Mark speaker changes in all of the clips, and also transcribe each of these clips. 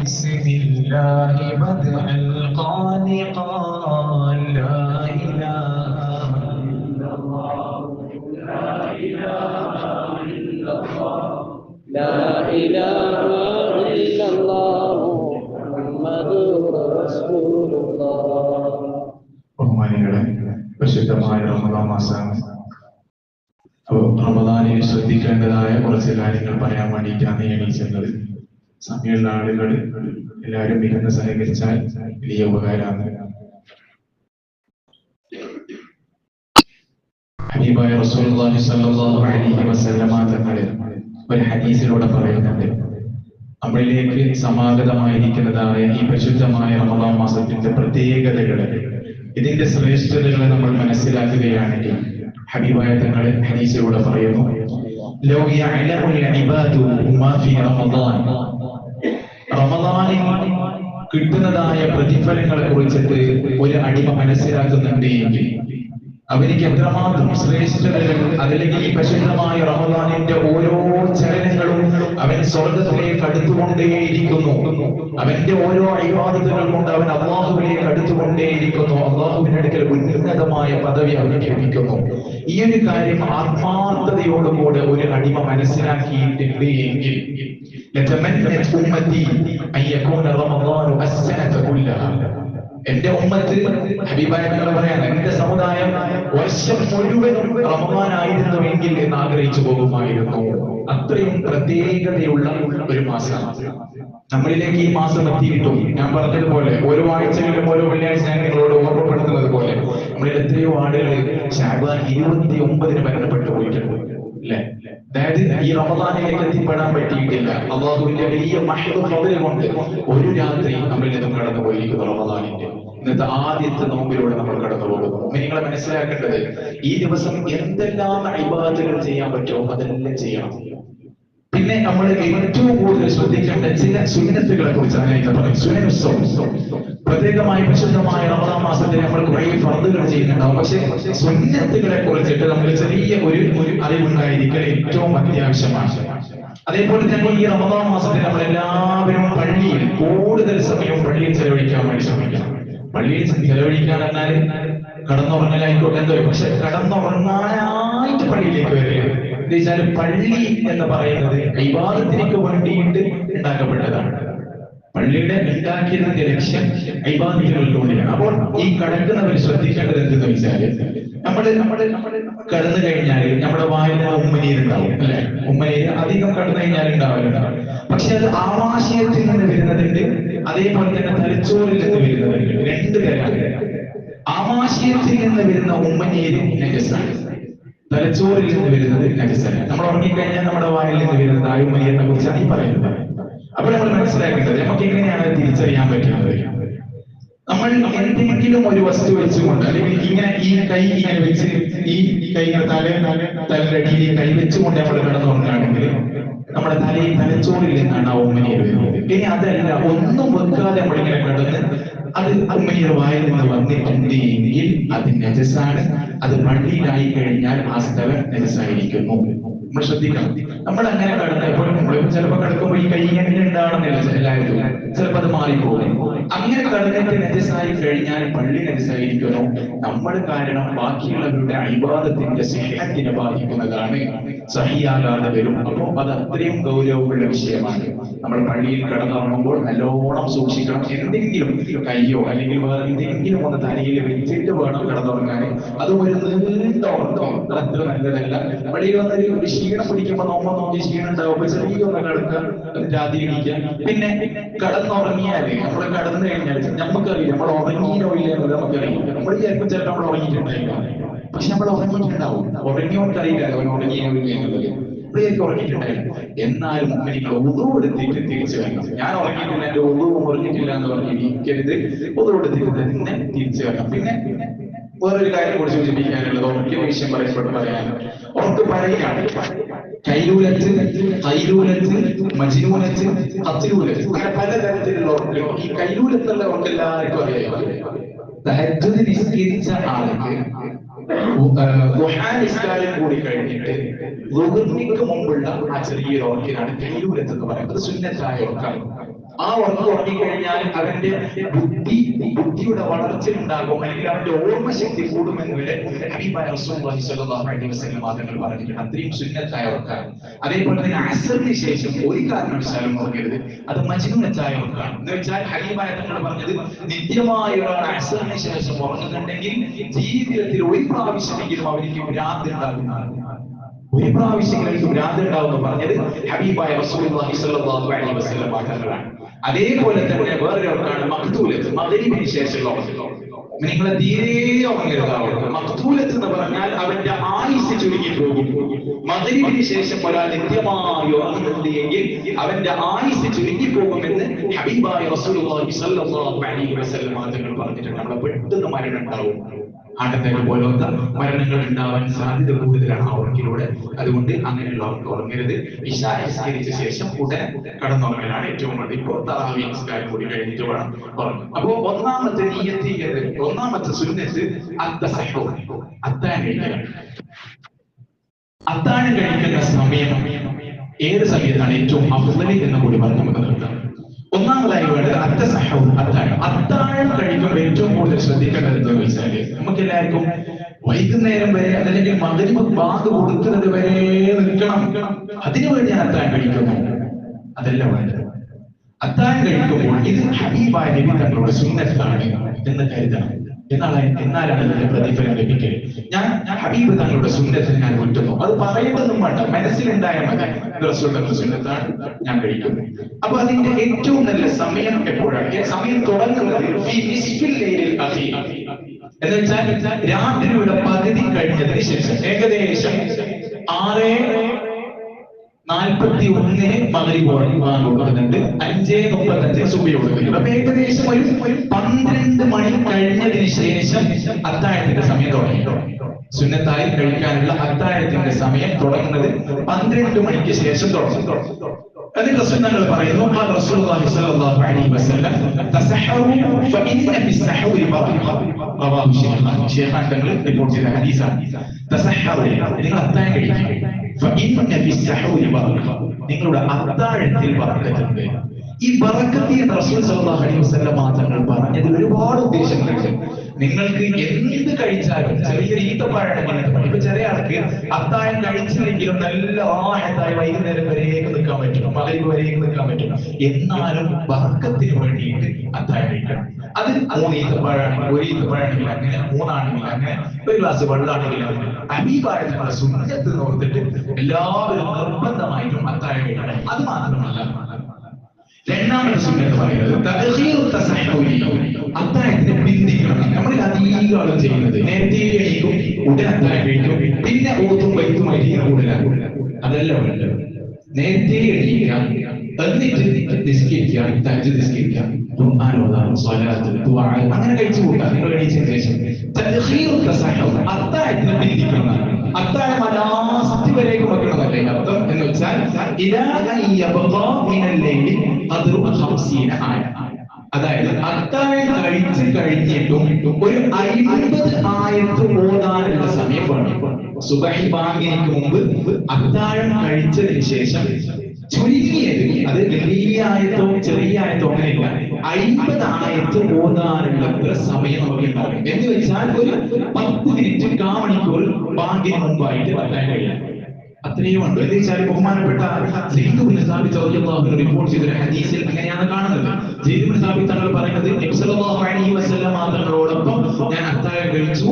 Speaker 1: بسم الله بدء القال قال لا إله إلا الله
Speaker 2: لا إله إلا الله محمد رسول الله
Speaker 1: ബഹുമാനികളെ പരിശുദ്ധമായ റമദാൻ മാസമാണ് അപ്പോൾ റമദാനിൽ ശ്രദ്ധിക്കേണ്ടതായ കുറച്ച് കാര്യങ്ങൾ പറയാൻ വേണ്ടിയിട്ടാണ് എണീച്ചത് സമയമുള്ള ആളുകൾ എല്ലാവരും മികന്ന് സഹകരിച്ചാൽ വലിയ ഉപകാരമാണ്. ഹബീബായ റസൂലുള്ളാഹി സ്വല്ലല്ലാഹു അലൈഹി വസല്ലമ തങ്ങൾ ഒരു ഹദീസിലൂടെ പറയുന്നുണ്ട്. നമ്മളിലേക്ക് സമാഗതമായിരിക്കുന്നതായ ഈ പരിശുദ്ധമായ റമദാൻ മാസത്തിന്റെ പ്രത്യേകതകളെ ഇതിന്റെ ശ്രേഷ്ഠതകളെ നമ്മൾ മനസ്സിലാക്കുകയാണെങ്കിൽ ഹബീബായ തങ്ങൾ ഹദീസിലൂടെ പറയുന്നു ഫീ റമദാൻ. കിട്ടുന്നതായ പ്രതിഫലങ്ങളെ കുറിച്ചിട്ട് ഒരു അടിമ മനസ്സിലാക്കുന്നുണ്ട്. എങ്കിൽ അവർക്ക് എത്രമാത്രം ശ്രേഷ്ഠത അതല്ലെങ്കിൽ ഈ പരിശുദ്ധമായ റമദാനിന്റെ ഓരോ ചലനങ്ങളും അവൻ സ്വർഗത്തിലേക്ക് അടുത്തുകൊണ്ടേയിരിക്കുന്നു. അവന്റെ ഓരോ അഴിവാദതകൾ കൊണ്ട് അവൻ അള്ളാഹുവിലേക്ക് അടുത്തുകൊണ്ടേയിരിക്കുന്നു. അള്ളാഹുവിന്റെ അടുക്കൽ ഉന്നതമായ പദവി അവന് ലഭിക്കുന്നു. ഈ ഒരു കാര്യം ആത്മാർത്ഥതയോടുകൂടെ ഒരു അടിമ മനസ്സിലാക്കിയിട്ടുണ്ട് എങ്കിൽ لتمنت أمتي أن يكون رمضان السنة كلها എന്റെ ഉമ്മത്ത് ഹബീബായ തങ്ങൾ പറയാണ് എന്റെ സമുദായം വർഷം മുഴുവൻ റമദാനായിരുന്നുവെങ്കിൽ എന്ന് ആഗ്രഹിച്ചു പോകുമായിരുന്നു അത്രയും പ്രത്യേകതയുള്ള ഒരു മാസമാണ് നമ്മളിലേക്ക് ഈ മാസം എത്തിയിട്ടും ഞാൻ പറഞ്ഞതുപോലെ ഓരോ ആഴ്ചകളിലും ഓരോ വെള്ളിയാഴ്ച ഞാൻ നിങ്ങളോട് ഓർമ്മപ്പെടുത്തുന്നത് പോലെ നമ്മളിൽ എത്രയോ ആളുകൾ ഷാബാൻ ഇരുപത്തി ഒമ്പതിന് മരണപ്പെട്ടു പോയിട്ടുണ്ട് അല്ലെ അതായത് ഈ റമദാനിലേക്ക് എത്തിപ്പെടാൻ പറ്റിയിട്ടില്ല. അള്ളാഹുവിന്റെ വലിയ ഫضل കൊണ്ട് ഒരു രാത്രി നമ്മളിൽ നിന്നും കടന്നു പോയിരിക്കുന്നു റമദാനിന്റെ. ഇന്നത്തെ ആദ്യത്തെ നോമ്പിലൂടെ നമ്മൾ കടന്നു പോകുന്നു. നിങ്ങളെ മനസ്സിലാക്കേണ്ടത് ഈ ദിവസം എന്തെല്ലാം അഭിബാധകൾ ചെയ്യാൻ പറ്റുമോ അതെല്ലാം ചെയ്യണം. പിന്നെ നമ്മൾ ഏറ്റവും കൂടുതൽ ശ്രദ്ധിക്കേണ്ട ചില സുന്നത്തുകളെ കുറിച്ചാണ് ഇന്ന് പറയും. പ്രത്യേകമായി വിശുദ്ധമായ റമദാൻ മാസത്തിൽ നമ്മൾ കുറെ ഫർദുകൾ ചെയ്യുന്നുണ്ടാവും പക്ഷെ സുന്നത്തുകളെ കുറിച്ചിട്ട് നമ്മൾ ചെറിയ ഒരു ഒരു അറിവുണ്ടായിരിക്കൽ ഏറ്റവും അത്യാവശ്യമാണ്. അതേപോലെ തന്നെ ഈ റമദാൻ മാസത്തിൽ നമ്മൾ എല്ലാവരും പള്ളിയിൽ കൂടുതൽ സമയം പള്ളിയിൽ ചെലവഴിക്കാൻ വേണ്ടി ശ്രമിക്കണം പള്ളിയിൽ ചെലവഴിക്കാൻ എന്നാൽ കടന്നുറങ്ങലായിക്കോട്ടെ എന്തോ പക്ഷെ കടന്നുറങ്ങാനായിട്ട് പള്ളിയിലേക്ക് വരിക എന്ന് വെച്ചാൽ പള്ളി എന്ന് പറയുന്നത് വിവാദത്തിനൊക്കെ വേണ്ടിയിട്ട് ഉണ്ടാക്കപ്പെട്ടതാണ്. പള്ളിയുടെ ഉണ്ടാക്കിയതിന്റെ ലക്ഷ്യം. വേണ്ടിയാണ് അപ്പോൾ ഈ കടക്കുന്നവർ ശ്രദ്ധിക്കേണ്ടത് എന്തെന്ന് വെച്ചാൽ നമ്മൾ നമ്മൾ കടന്നു കഴിഞ്ഞാൽ നമ്മുടെ വായിൽ ഉമ്മനീര് ഉണ്ടാവും അല്ലെ? ഉമ്മനീര് അധികം കടന്നു കഴിഞ്ഞാൽ ഉണ്ടാവില്ല. പക്ഷെ അത് ആവാശയത്തിൽ നിന്ന് വരുന്നതുണ്ട് അതേപോലെ തന്നെ തലച്ചോറിൽ നിന്ന് വരുന്നതുണ്ട്. രണ്ട് പേരാണ്. ആവാശയത്തിൽ നിന്ന് വരുന്ന ഉമ്മനീര് നജസാണ്. തലച്ചോറിൽ നിന്ന് വരുന്നത് നജസാണ്. നമ്മൾ ഉറങ്ങിക്കഴിഞ്ഞാൽ നമ്മുടെ വായിൽ നിന്ന് വരുന്നത് ആയുമലിയെ കുറിച്ചാണ് ഈ പറയുന്നത്. അപ്പോൾ നമ്മൾ മനസ്സിലാക്കേണ്ടത് നമുക്ക് എങ്ങനെയാണ് തിരിച്ചറിയാൻ പറ്റുന്നത്? നമ്മൾ എന്തെങ്കിലും ഒരു വസ്തു വെച്ചുകൊണ്ട് അല്ലെങ്കിൽ ഇങ്ങനെ ഈ കൈ ഇങ്ങനെ വെച്ച് ഈ കൈ തല തലയുടെ കൈ വെച്ചുകൊണ്ട് നമ്മൾ കിടന്നുറങ്ങുകയാണെങ്കിൽ നമ്മുടെ തലയിൽ തലച്ചോറിൽ നിന്നാണ് ആ ഉമ്മനീർ വരുന്നത്. ഇനി അതല്ല ഒന്നും വെക്കാതെ നമ്മളിങ്ങനെ കിടന്ന് അത് ഉമ്മനീർ വായിൽ നിന്ന് വന്നിട്ടുണ്ട് എങ്കിൽ അത് നജസാണ്. അത് പള്ളിയിലായി കഴിഞ്ഞാൽ ആ സ്ഥലം നജസായിരിക്കുന്നു. നമ്മൾ ശ്രദ്ധിക്കണം നമ്മൾ അങ്ങനെ കടന്നപ്പോൾ നമ്മൾ ചിലപ്പോൾ കിടക്കുമ്പോൾ ഈ കൈ ഇങ്ങനെ ഉണ്ടാണെന്നില്ല എല്ലായിടത്തും ചിലപ്പോൾ അത് മാറിപ്പോകും. അങ്ങനെ കടന്നിട്ട് നജസായി കഴിഞ്ഞാൽ പള്ളി നജസായിരിക്കുന്നു. നമ്മൾ കാരണം ബാക്കിയുള്ളവരുടെ അഭിവാദത്തിന്റെ സ്നേഹത്തിനെ ബാധിക്കുന്നതാണ്. സഹിയാകാതെ വരും. അത് അത്രയും ഗൗരവമുള്ള വിഷയമാണ്. നമ്മൾ പള്ളിയിൽ കടന്നിറങ്ങുമ്പോൾ നല്ലോണം സൂക്ഷിക്കണം. എന്തെങ്കിലും കയ്യോ അല്ലെങ്കിൽ വേറെ എന്തെങ്കിലും ഒന്ന് തലയിൽ വെച്ചിട്ട് വേണം കടന്നിറങ്ങാൻ. അത് ഒരു നീണ്ട ഉറക്കം. അത്ര നല്ലതല്ല. പള്ളിയിൽ വന്നൊരു ഒരു ക്ഷീണം പിടിക്കുമ്പോൾ നോമ്പ നോക്കി ക്ഷീണം ഉണ്ടാവുമ്പോൾ ചെറിയ ഒന്ന് കിടക്കുക രാത്രി പിന്നെ കടന്നുറങ്ങിയാൽ നമ്മൾ കടന്നു കഴിഞ്ഞാൽ നമുക്കറിയാം നമ്മൾ ഉറങ്ങിയിലോ ഇല്ല എന്നത് നമുക്കറിയാം. നമ്മൾ ചിലപ്പോൾ ചിലപ്പോൾ നമ്മൾ ഉറങ്ങിയിട്ടുണ്ടായിരിക്കാം. പക്ഷെ നമ്മൾ ഉറങ്ങിയിട്ടുണ്ടാവും. ഉറങ്ങിയോണ്ട് അറിയില്ല അവൻ ഉറങ്ങിയോ ഇല്ല എന്നുള്ളത്. ഇവിടെയൊക്കെ ഉറങ്ങിയിട്ടുണ്ടായിരുന്നു എന്നാലും നിങ്ങൾ ഒതുവെടുത്തിട്ട് തിരിച്ചു വരണം. ഞാൻ ഉറങ്ങിയിട്ടില്ല എന്റെ ഒതുവും ഉറങ്ങിയിട്ടില്ല എന്ന് പറഞ്ഞ് ഇരിക്കരുത്. എടുത്തിട്ട് തന്നെ തിരിച്ചു വരണം. പിന്നെ വേറൊരു കാര്യം കൂടി സൂചിപ്പിക്കാനുള്ളത് ഉറക്കിയ വിഷയം പറയപ്പെട്ട് പറയാൻ ഉറക്ക് പറയുകയാണ്. കൈലൂലത്ത് കൈലൂലത്ത് മജിനൂലത്ത് കത്തിലൂലത്ത് അങ്ങനെ പലതരത്തിലുള്ള ഉറക്കുകൾ ഈ കൈലൂലത്തുള്ള ഉറക്ക് എല്ലാവർക്കും അറിയാം. തഹജ്ജുദ് നിസ്കരിച്ച ആൾക്ക് നിസ്കാരം കൂടി കഴിഞ്ഞിട്ട് ളുഹുറിന് മുമ്പുള്ള ആ ചെറിയ ഓർക്കിനാണ് കൈലൂലത്ത് എന്ന് പറയുന്നത്. സുന്നത്തായ ഓർക്കാണ് ആ ഉറക്കം ഉറങ്ങിക്കഴിഞ്ഞാൽ അവന്റെ ബുദ്ധി ബുദ്ധിയുടെ വളർച്ച ഉണ്ടാകും അല്ലെങ്കിൽ അവന്റെ ഓർമ്മശക്തി കൂടുമെന്ന് വരെ വാദങ്ങൾ പറഞ്ഞിട്ടുണ്ട്. അത്രയും സുന്നത്തായ ഉറക്കാണ് അതേപോലെ തന്നെ അസറിന് ശേഷം ഒരു കാരണവശാലും ഉറങ്ങരുത് അത് മജ്നൂനത്തായ ഉറക്കാണ് എന്ന് വെച്ചാൽ ഹബീബായ തങ്ങൾ പറഞ്ഞത് നിത്യമായ ഒരാൾ അസറിന് ശേഷം ഉറങ്ങുന്നുണ്ടെങ്കിൽ ജീവിതത്തിൽ ഒരു പ്രാവശ്യമെങ്കിലും അവർക്ക് രാത്രി ഉണ്ടാകുന്നതാണ്. ഒരു പ്രാവശ്യം ഭ്രാന്തി ഉണ്ടാവുമെന്ന് പറഞ്ഞത് ഹബീബായ വാക്കുകളാണ് അതേപോലെ തന്നെ വേറൊരാൾക്കാണ് മക്തൂലത്ത് മഗ്രിബിന് ശേഷമുള്ള നിങ്ങൾ തീരെ ഉറങ്ങരുതാവുന്നത് മഖ്തൂലത്ത് എന്ന് പറഞ്ഞാൽ അവന്റെ ആയുസ് ചുരുങ്ങി പോകും. മഗ്രിബിന് ശേഷം ഒരാൾ നിത്യമായി ഉറങ്ങുന്നുണ്ട് എങ്കിൽ അവന്റെ ആയുസ് ചുരുങ്ങി പോകുമെന്ന് ഹബീബായ വാക്കുകൾ പറഞ്ഞിട്ടുണ്ട്. നമ്മളെ പെട്ടെന്ന് മരണം ഉണ്ടാവും ആണ്ടത്തേക്ക് പോലത്തെ മരണങ്ങൾ ഉണ്ടാവാൻ സാധ്യത കൂടുതലാണ് ആ ഉറക്കിലൂടെ. അതുകൊണ്ട് അങ്ങനെയുള്ളവർക്ക് ഉറങ്ങരുത്. ഇഷാ നിസ്കരിച്ച ശേഷം ഉടൻ കടന്നുറങ്ങലാണ് ഏറ്റവും കൂടുതൽ ഇപ്പോൾ തറാവി നമസ്കാരം കൂടി കഴിഞ്ഞിട്ട് വേണം ഉറങ്ങും അപ്പോ ഒന്നാമത്തെ നിയത്തിയത് ഒന്നാമത്തെ സുന്നത്ത് അത്തസഹോ അത്താഴം കഴിക്കലാണ് അത്താഴം കഴിക്കുന്ന സമയം ഏത് സമയത്താണ് ഏറ്റവും അഫ്ളലി എന്ന് കൂടി പറഞ്ഞു നമുക്ക് ഒന്നാമതായി വേണ്ടത് അത്തസഹവും അത്താഴം. അത്താഴം കഴിക്കുമ്പോൾ ഏറ്റവും കൂടുതൽ ശ്രദ്ധിക്കേണ്ടത് എന്താണെന്ന് വെച്ചാൽ നമുക്ക് എല്ലാവർക്കും വൈകുന്നേരം വരെ അതല്ലെങ്കിൽ മകരിമ ബാഗ് കൊടുക്കുന്നത് വരെ നിൽക്കണം. അതിനുവേണ്ടി ഞാൻ അത്താഴം കഴിക്കുന്നു. അതല്ല വേണ്ടത്. അത്താഴം കഴിക്കുമ്പോൾ ഇത് ഹബീബായ നബി തങ്ങളുടെ സുന്നത്താണ് എന്ന് കരുതണം. എന്നാണ് എന്നാലാണ് ഇതിന്റെ പ്രതിഫലം ലഭിക്കൽ? ഞാൻ ഹബീബ് തങ്ങളുടെ സുന്നത്തിന് ഞാൻ വിട്ടുന്നു അത് പറയുന്നതും വേണ്ട. മനസ്സിലുണ്ടായ സുന്നത്താണ് ഞാൻ കഴിക്കുന്നു അപ്പൊ അതിന്റെ ഏറ്റവും നല്ല സമയം എപ്പോഴാണ്? സമയം തുടങ്ങുന്നത് ഫി നിസ്ഫിൽ ലൈലിൽ അഖീർ. എന്ന് വെച്ചാൽ രാത്രിയുടെ പകുതി കഴിഞ്ഞതിന് ശേഷം ഏകദേശം ആറ് നാൽപ്പത്തി ഒന്നിന് മകരി കൊടുക്കുന്നുണ്ട്. അഞ്ചേ മുപ്പത്തഞ്ച് സുബി കൊടുക്കുന്നുണ്ട്. അപ്പൊ ഏകദേശം ഒരു പന്ത്രണ്ട് മണി കഴിഞ്ഞതിന് ശേഷം അത്താഴത്തിന്റെ സമയം തുടങ്ങി. സുന്നത്തായി കഴിക്കാനുള്ള അത്താഴത്തിന്റെ സമയം തുടങ്ങുന്നത് പന്ത്രണ്ട് മണിക്ക് ശേഷം തുടങ്ങും. പറയുന്നു. നിങ്ങൾ അത്താഴം ബറക നിങ്ങളുടെ അത്താഴത്തിൽ ബറക്കത്തുണ്ട് ഈ ബറക്കത്തി എന്ന റസൂൽ സല്ലല്ലാഹു അലൈഹി വസല്ലം മാത്രങ്ങൾ പറഞ്ഞത് ഒരുപാട് ഉദ്ദേശങ്ങളുണ്ട്. നിങ്ങൾക്ക് എന്ത് കഴിച്ചാലും ചെറിയ ഈത്തപ്പഴം ഇപ്പൊ ചെറിയ ആൾക്ക് അത്താഴം കഴിച്ചില്ലെങ്കിലും നല്ല ആഹത്തായി വൈകുന്നേരം വരെയൊക്കെ നിൽക്കാൻ പറ്റും. മലയിൽ വരെയൊക്കെ നിൽക്കാൻ പറ്റും. എന്നാലും ബർക്കത്തിന് വേണ്ടിയിട്ട് അത്താഴം കഴിക്കണം. അത് മൂന്ന് ഈത്തപ്പഴാണെങ്കിൽ ഒരു ഈത്തപ്പഴാണെങ്കിൽ അങ്ങനെ മൂന്നാണെങ്കിൽ അങ്ങനെ ഒരു ഗ്ലാസ് വെള്ളമാണെങ്കിൽ അങ്ങനെ. അമീപായത്തിനുള്ള സുന്നത്ത് നോർത്തിട്ട് എല്ലാവരും നിർബന്ധമായിട്ടും അത്താഴം കഴിക്കണം. അത് മാത്രമല്ല രണ്ടാമത്തെ സുന്നത്ത് പറയുന്നത് തദ്ഖീറു തസഹൂരി അത്താഴത്തിന് പിന്തിക്കണം നമ്മൾ അധികം ആളും ചെയ്യുന്നത് നേരത്തെ എണീക്കും ഉടൻ അത്താഴം കഴിക്കും പിന്നെ ഓത്തും വൈത്തും ഇങ്ങനെ കൂടുതലാണ് അതല്ല വേണ്ടത്. നേരത്തെ എണീക്കുക എന്നിട്ട് നിസ്കരിക്കുക തഞ്ച് നിസ്കരിക്കുക. അങ്ങനെ കഴിച്ചു കൂട്ടാ. നിങ്ങൾ എണീച്ചതിന് ശേഷം അത്താഴത്തിന് പിന്തിക്കണം അത്താഴം ലാസ്റ്റ് വരേക്ക് വെക്കണമല്ലേ അർത്ഥം? എന്ന് വെച്ചാൽ അതായത് അത്താഴം കഴിച്ച് കഴിഞ്ഞിട്ടും ഒരു അയ്മ്പത് ആയത്ത് ഓടാനുള്ള സമയം വേണം. ബാങ്കിക്ക് മുമ്പ് അത്താഴം കഴിച്ചതിന് ശേഷം ചുരുങ്ങിയത് അത് വലിയ ആയത്തോ ചെറിയ ആയത്തോ അങ്ങനെയില്ല. അയ്മ്പത് ആയത്ത് ഓതാനുള്ള സമയം നമുക്ക് ഉണ്ടാവും. എന്ന് വെച്ചാൽ ഒരു പത്ത് മിനിറ്റ് കാ മണിക്കൂർ ബാങ്കിന് മുമ്പായിട്ട് വരാൻ കഴിയാം അത്രയും ഉണ്ട്. എന്ന് ബഹുമാനപ്പെട്ട റിപ്പോർട്ട് ചെയ്ത ഹദീസിൽ അങ്ങനെയാണ് കാണുന്നത്. തങ്ങൾ പറയുന്നത് നബി സല്ലല്ലാഹു അലൈഹി വസല്ലം തങ്ങളോടൊപ്പം ഞാൻ അത്താഴം കഴിച്ചു.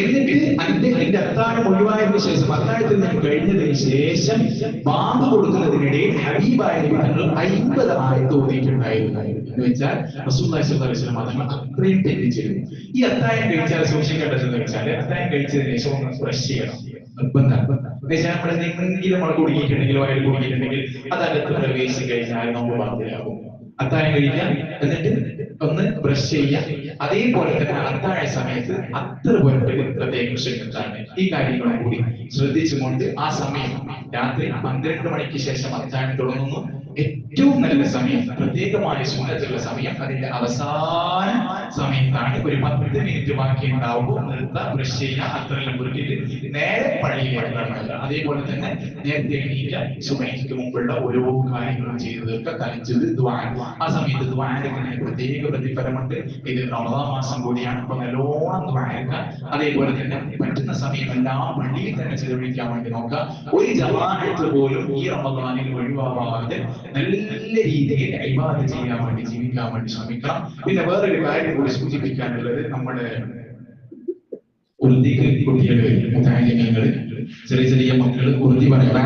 Speaker 1: എന്നിട്ട് അതിന്റെ അതിന്റെ അത്താഴം ഒഴിവായതിനു ശേഷം അത്താഴത്തിൽ നിന്ന് കഴിഞ്ഞതിന് ശേഷം ബാങ്ക് കൊടുക്കുന്നതിനിടയിൽ ഹബീബായ തങ്ങൾ അയ്മ്പത് ആയത്ത് എന്ന് വെച്ചാൽ റസൂലുള്ളാഹി അലൈഹി വസല്ലം അത്രയും തെറ്റിച്ചിരുന്നു ഈ അത്താഴം കഴിച്ചാൽ സൂക്ഷിക്കേണ്ടത് വെച്ചാൽ അത്താഴം കഴിച്ചതിന് ശേഷം ബ്രഷ് ചെയ്യണം. നിർബന്ധം. എന്തെങ്കിലും നമ്മൾ കുടുങ്ങിയിട്ടുണ്ടെങ്കിൽ വയൽ കുടുങ്ങിയിട്ടുണ്ടെങ്കിൽ അതകത്ത് പ്രവേശിച്ച് കഴിഞ്ഞാൽ ബാധ്യതയാകും അത്താഴം കഴിക്കാം എന്നിട്ട് ഒന്ന് ബ്രഷ് ചെയ്യാം അതേപോലെ തന്നെ അത്താഴ സമയത്ത് അത്ര പോലത്തെ പ്രത്യേകം ശ്രമിച്ചാണ് ഈ കാര്യങ്ങളും കൂടി ശ്രദ്ധിച്ചുകൊണ്ട് ആ സമയം രാത്രി പന്ത്രണ്ട് മണിക്ക് ശേഷം അത്താഴം തുടങ്ങുന്നു. ഏറ്റവും നല്ല സമയം പ്രത്യേകമായ സുന്നത്തുള്ള സമയം അതിന്റെ അവസാന സമയത്താണ് ഒരു പത്ത് മിനിറ്റ് ബാക്കി ഉണ്ടാവുമ്പോൾ നിർത്താം ബ്രഷ് ചെയ്യുക അത്രയെല്ലാം കുറിച്ചിട്ട് നേരെ പള്ളിയിലേക്ക് ഇറങ്ങുക അതേപോലെ തന്നെ നേരത്തെ എണീറ്റ സുബൈക്ക് മുമ്പുള്ള ഓരോ കാര്യങ്ങളും ചെയ്തു തീർക്കുക തലച്ചത് ദ്വാൻ ആ സമയത്ത് ദ്വാരത്തിന് പ്രത്യേക പ്രതിഫലമുണ്ട്. ഇത് റമദാൻ മാസം കൂടിയാണ്. അപ്പൊ നല്ലോണം ദ്വാരക്ക. അതേപോലെ തന്നെ പറ്റുന്ന സമയമെല്ലാം പള്ളിയിൽ തന്നെ ചെലവഴിക്കാൻ വേണ്ടി നോക്കുക. ഒരു ജമാഅത്ത് പോലും ഈ റമദാനിൽ ഒഴിവാവാതെ നല്ല രീതിയിൽ ഇബാദ ചെയ്യാൻ വേണ്ടി ജീവിക്കാൻ വേണ്ടി ശ്രമിക്കണം പിന്നെ വേറൊരു കാര്യം കൂടി സൂചിപ്പിക്കാനുള്ളത് നമ്മുടെ കുട്ടികൾ ചെറിയ ചെറിയ മക്കൾ ഉറുദി പറയാൻ